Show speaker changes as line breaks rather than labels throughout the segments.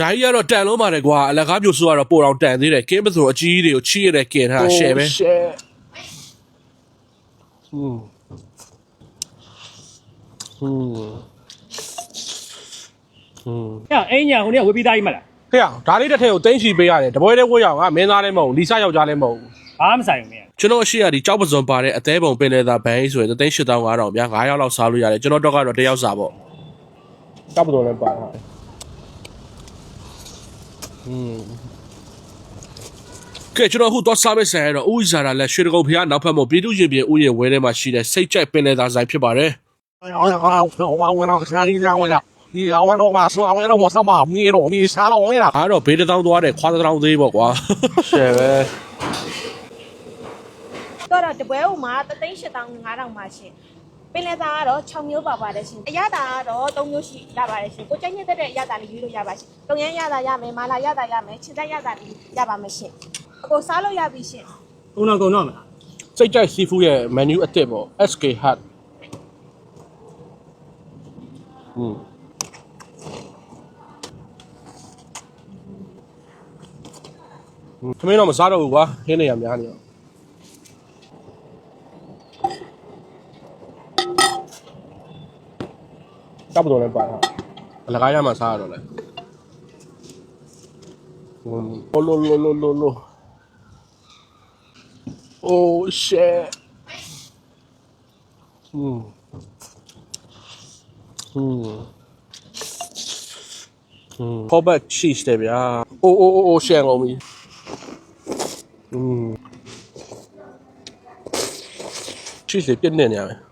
ဒါကြီးကတော့တန်လုံးပါတယ်ကွာအလကားမျိုးဆိုကတော့ပိုတော်တန်သေးတယ်ကင်းပစုံအကြီးကြီးတွေကိုချီးရတဲ့ကင်ထားရှယ်ပဲရှယ်ဟူဟူဟူည
အိမ်ညာဟိုနေ့ဝေပြီးသားကြီးမလား
ဖေရဒါလေးတစ်ထည့်ကိုတင်းချီပေးရတယ်တပွဲလေးဝတ်ရအောင်ငါမင်းသားလည်းမဟုတ်လီဆာယောက်ျားလည်းမဟုတ်ဘာ
မှမဆိုင်ဘူးမင်း
ကျွန်တော်အရှိရဒီကြောက်ပစုံပါတဲ့အသေးပုံပင်လေသာဘန်ကြီးဆိုရင်38,500တောင်များ9ယောက်လောက်စားလို့ရတယ်ကျွန်တော်တော့ကတော့တယောက်စားပေါ့ကြောက်ပစုံလည်းပါတာ อืมကဲကျွန်တော်အခုတော့စားပဲဆိုင်ရတော့ဦးဇာရာလက်ရွှေတကုတ်ဖျားနောက်ဖက်မို့ပြည်သူရင်ပြင်ဦးရဲ့ဝဲထဲမှာရှိတဲ့စိတ်ကြိုက်ပင်လယ်သာဆိုင်ဖြစ်ပါတယ်
အော်အော်အော်အော်အော်ရှာရီရောင်းလာဒီအဝန်တော့မဆောင်းတော့မဆောင်းမမီရောမီ
စားတော့ဝင်လာအားတော့ဘေးတောင်းသွားတယ်ခွာတောင်းသေးပေါ့ကွာရှယ်ပဲ
တော့တပွဲဟိုမှာ38000 5000ပါရှင် ပင်လယ်သားကတော့6မျိုးပါပါတယ်ရှင်အရသာကတော့3မျိုးရှိရပါတယ်ရှင်ကိုကြိုက်နေတဲ့အရသာလေးယူလို့ရပါရှင်တုံရမ်းရသာရမယ်မာလာရသာရမယ်ခြေသက်ရသာလေးရပါမယ်ရှင်ကိုစားလို့ရပြီရှင်။
ကုန်းတော့ကုန်းတော့မလား
စိတ်ကြိုက်စီဖူးရဲ့ menu အစ်စ်ပေါ့ SK Hut อืมခမင်းတော့မစားတော့ဘူးကွာခင်းနေရများနေတော့ တပ်တော်လည်းပါတာအလကားရမှစားရတော့လေဟွန်းလိုလိုလိုလိုလို Oh shit. Hmm. Hmm. Hmm. ဟောဘတ် cheese တယ်ဗျာ။ Oh oh oh oh ရှန်အောင်ပြီ။ Hmm. cheese လေးပြည့်နေနေရမယ်။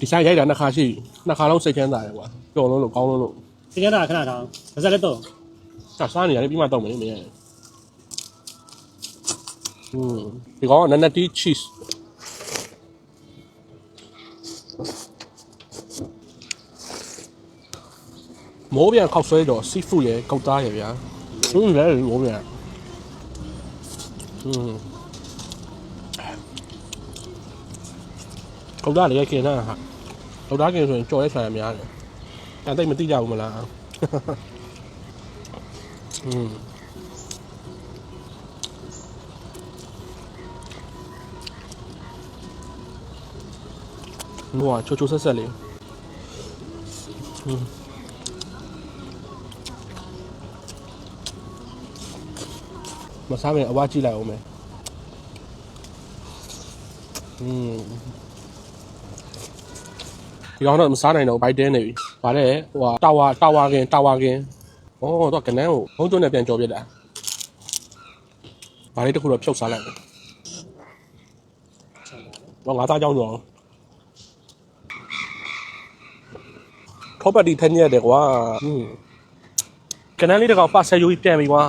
ဒီဆိုင်ရိုက်တာနှစ်ခါရှိနှစ်ခါလုံးစိတ်ချမ်းသာတယ်ကွာပျော်လုံးလို့ကောင်းလုံးလို့
စိတ်ချမ်းသာခဏထားဒါစားလည်းတော့
စားစားနေရတယ်ပြီးမှတော့မယ်မင်းရဲ့ဟွန်းဒီကောင်ကနနတီ cheese မိုးပြန်ခောက်ဆွဲတော့ seafood ရယ်ကောက်သားရယ်ဗျာသူလည်းမိုးပြန်ဟွန်း ကောက်သားလည်းခင်တာဟာကောက်သားခင်ဆိုရင်ကြော်ရဲဆန်ရများတယ်အဲ့တိတ်မသိကြဘူးမလားอืมဟိုကချိုချိုဆက်ဆက်လေးอืมမစားမယ်အဝါကြည့်လိုက်အောင်မယ်อืม ဒီကောင်တော့မစားနိုင်တော့ဘိုက်တဲနေပြီ။ဗါတဲ့ဟိုဟာတာဝါတာဝါကင်တာဝါကင်။အော်တော့ကနန်းကိုဘုံသွင်းနဲ့ပြန်ကြော်ပြစ်တာ။ဗါလေးတစ်ခုတော့ဖြုတ်စားလိုက်မယ်။တော့ငါသားကြောင်းတော့ထောပတ်တီထက်ညက်တယ်ကွာ။ဟင်းကနန်းလေးတစ်ကောင်ပတ်ဆက်ယူပြီးပြန်ပြီကွာ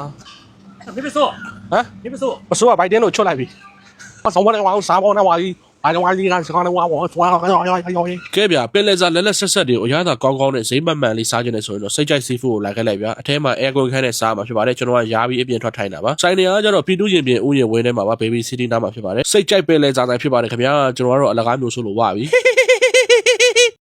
။
ဒီပစို့။
ဟမ်
ဒီပစို့
ပစိုးကဘိုက်တဲကိုချွတ်လိုက်ပြီ။အဆောင်ဝါနဲ့ဝါစားပေါ်နဲ့ဝါကြီး ဘာကြောင့်ဝါကြီးကစကားနဲ့ဝါဝါဆွာရောရောရောရောကဲဗျာပင်လယ်စာလက်လက်ဆက်ဆက်တွေကိုအရသာကောင်းကောင်းနဲ့ဈေးမှန်မှန်လေးစားကြတယ်ဆိုရင်တော့စိတ်ကြိုက်စီဖူးကိုလာခဲ့လိုက်ဗျာအထဲမှာ air con ခန်းနဲ့စားမှာဖြစ်ပါတယ်ကျွန်တော်ကယားပြီးအပြင်ထွက်ထိုင်တာပါစိုင်းနေရကျတော့ပြည်သူရင်ပြင်ဥယျာဉ်ဝင်းထဲမှာပါ baby city နားမှာဖြစ်ပါတယ်စိတ်ကြိုက်ပင်လယ်စာတိုင်းဖြစ်ပါတယ်ခင်ဗျာကျွန်တော်ကတော့အလကားမျိုးဆိုလို့ဝါပြီ